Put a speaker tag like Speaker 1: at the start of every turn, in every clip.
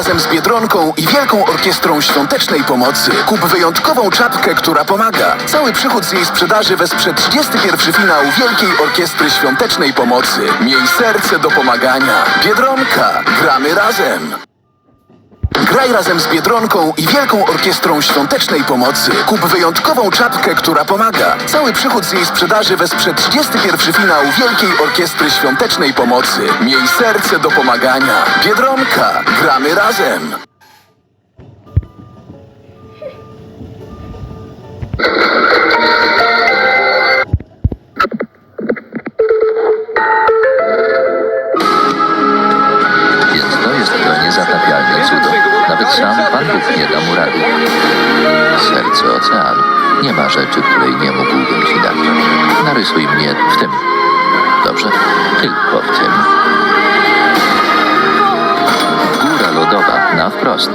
Speaker 1: razem z Biedronką i Wielką Orkiestrą Świątecznej Pomocy. Kup wyjątkową czapkę, która pomaga. Cały przychód z jej sprzedaży wesprze 31 finał Wielkiej Orkiestry Świątecznej Pomocy. Miej serce do pomagania. Biedronka. Gramy razem. Graj razem z Biedronką i Wielką Orkiestrą Świątecznej Pomocy. Kup wyjątkową czapkę, która pomaga. Cały przychód z jej sprzedaży wesprze 31 finał Wielkiej Orkiestry Świątecznej Pomocy. Miej serce do pomagania. Biedronka. Gramy razem.
Speaker 2: Nie da mu rady. Serce oceanu. Nie ma rzeczy, której nie mógłbym ci dać. Narysuj mnie w tym. Dobrze? Tylko w tym. Góra lodowa na wprost.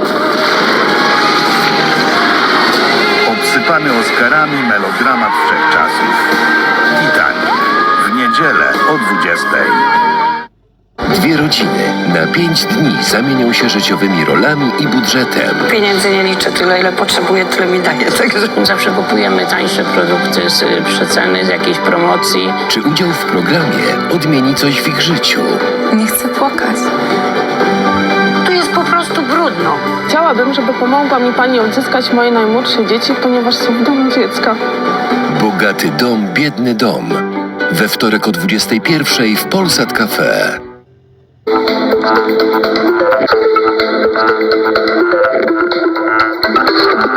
Speaker 3: Obsypany Oscarami melodramat wszechczasów. Titanic. W niedzielę o 20.
Speaker 4: Dwie rodziny na pięć dni zamienią się życiowymi rolami i budżetem.
Speaker 5: Pieniędzy nie liczę tyle, ile potrzebuję, tyle mi daje. Także zawsze kupujemy tańsze produkty z y, przeceny, z jakiejś promocji.
Speaker 4: Czy udział w programie odmieni coś w ich życiu?
Speaker 6: Nie chcę płakać.
Speaker 5: Tu jest po prostu brudno.
Speaker 7: Chciałabym, żeby pomogła mi pani odzyskać moje najmłodsze dzieci, ponieważ są w domu dziecka.
Speaker 4: Bogaty dom, biedny dom. We wtorek o 21 w Polsat Cafe.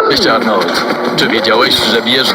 Speaker 8: Cześć Arnold. Czy wiedziałeś, że bieżnia